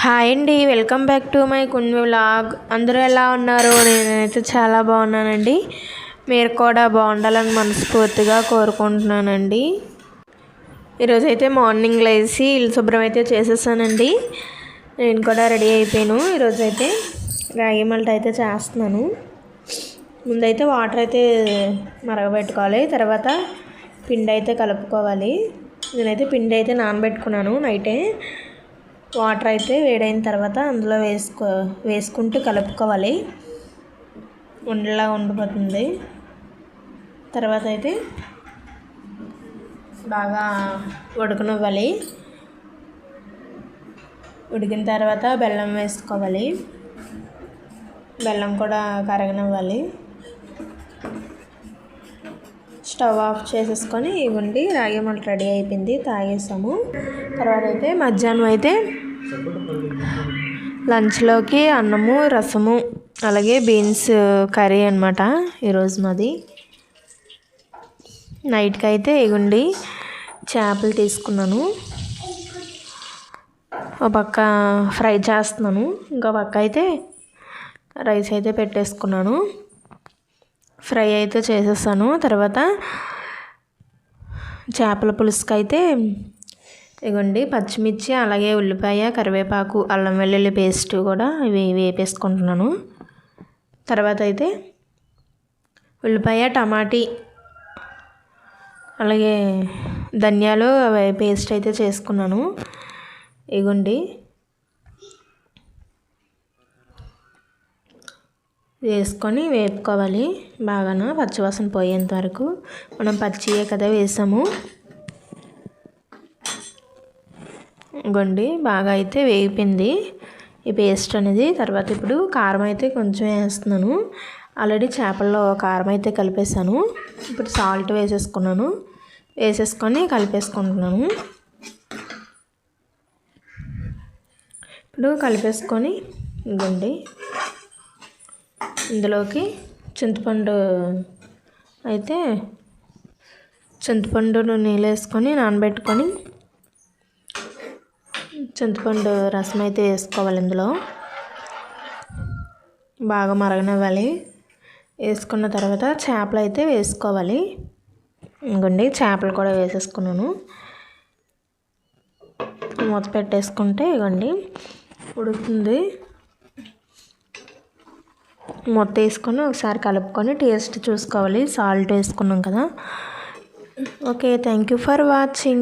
Hi అండి welcome back to my కొన్ని vlog. అందరూ ఎలా ఉన్నారు? నేనైతే చాలా బాగున్నానండి. మీరు కూడా బాగుండాలని మనస్ఫూర్తిగా కోరుకుంటున్నానండి. ఈరోజైతే మార్నింగ్ లేచి ఇల్లు శుభ్రం అయితే చేసేసానండి. నేను కూడా రెడీ అయిపోయాను. ఈరోజైతే రాగి మల్ట అయితే చేస్తున్నాను. ముందైతే వాటర్ అయితే మరగబెట్టుకోవాలి. తర్వాత పిండి అయితే కలుపుకోవాలి. నేనైతే పిండి అయితే నానబెట్టుకున్నాను నైటే. వాటర్ అయితే వేడైన తర్వాత అందులో వేసుకో వేసుకుంటూ కలుపుకోవాలి. ఉండలా ఉండిపోతుంది. తర్వాత అయితే బాగా ఉడకనివ్వాలి. ఉడికిన తర్వాత బెల్లం వేసుకోవాలి. బెల్లం కూడా కరగనివ్వాలి. స్టవ్ ఆఫ్ చేసేసుకొని ఇవ్వండి. రాగి మళ్ళీ రెడీ అయిపోయింది తాగేసాము. తర్వాత అయితే మధ్యాహ్నం అయితే లంచ్లోకి అన్నము రసము అలాగే బీన్స్ కర్రీ అనమాట ఈరోజు మాది. నైట్కి అయితే ఇగుండి చేపలు తీసుకున్నాను. ఒక పక్క ఫ్రై చేస్తున్నాను. ఇంకో పక్క అయితే రైస్ అయితే పెట్టేసుకున్నాను. ఫ్రై అయితే చేసేసాను తర్వాత చేపల పులుసుకి అయితే ఇగోండి పచ్చిమిర్చి అలాగే ఉల్లిపాయ కరివేపాకు అల్లం వెల్లుల్లి పేస్ట్ కూడా ఇవి వేపేసుకుంటున్నాను. తర్వాత అయితే ఉల్లిపాయ టమాటీ అలాగే ధనియాలు పేస్ట్ అయితే చేసుకున్నాను. ఇగోండి వేసుకొని వేపుకోవాలి. బాగాను పచ్చివాసన పోయేంత వరకు. మనం పచ్చియే కదా వేసాము. గొండి బాగా అయితే వేగిపోయింది. ఈ పేస్ట్ అనేది తర్వాత ఇప్పుడు కారం అయితే కొంచెం వేస్తున్నాను. ఆల్రెడీ చేపల్లో కారం అయితే కలిపేసాను ఇప్పుడు సాల్ట్ వేసేసుకున్నాను. వేసేసుకొని కలిపేసుకుంటున్నాను. ఇప్పుడు కలిపేసుకొని ఇవ్వండి ఇందులోకి చింతపండు అయితే చింతపండు నీళ్ళు వేసుకొని నానబెట్టుకొని చింతపండు రసం అయితే వేసుకోవాలి ఇందులో. బాగా మరగనివ్వాలి. వేసుకున్న తర్వాత చేపలు అయితే వేసుకోవాలి. ఇంకోండి చేపలు కూడా వేసేసుకున్నాను. మూత పెట్టేసుకుంటే ఇవ్వండి ఉడుకుతుంది. మొత్తం వేసుకొని ఒకసారి కలుపుకొని టేస్ట్ చూసుకోవాలి. సాల్ట్ వేసుకున్నాం కదా. Okay thank you for watching.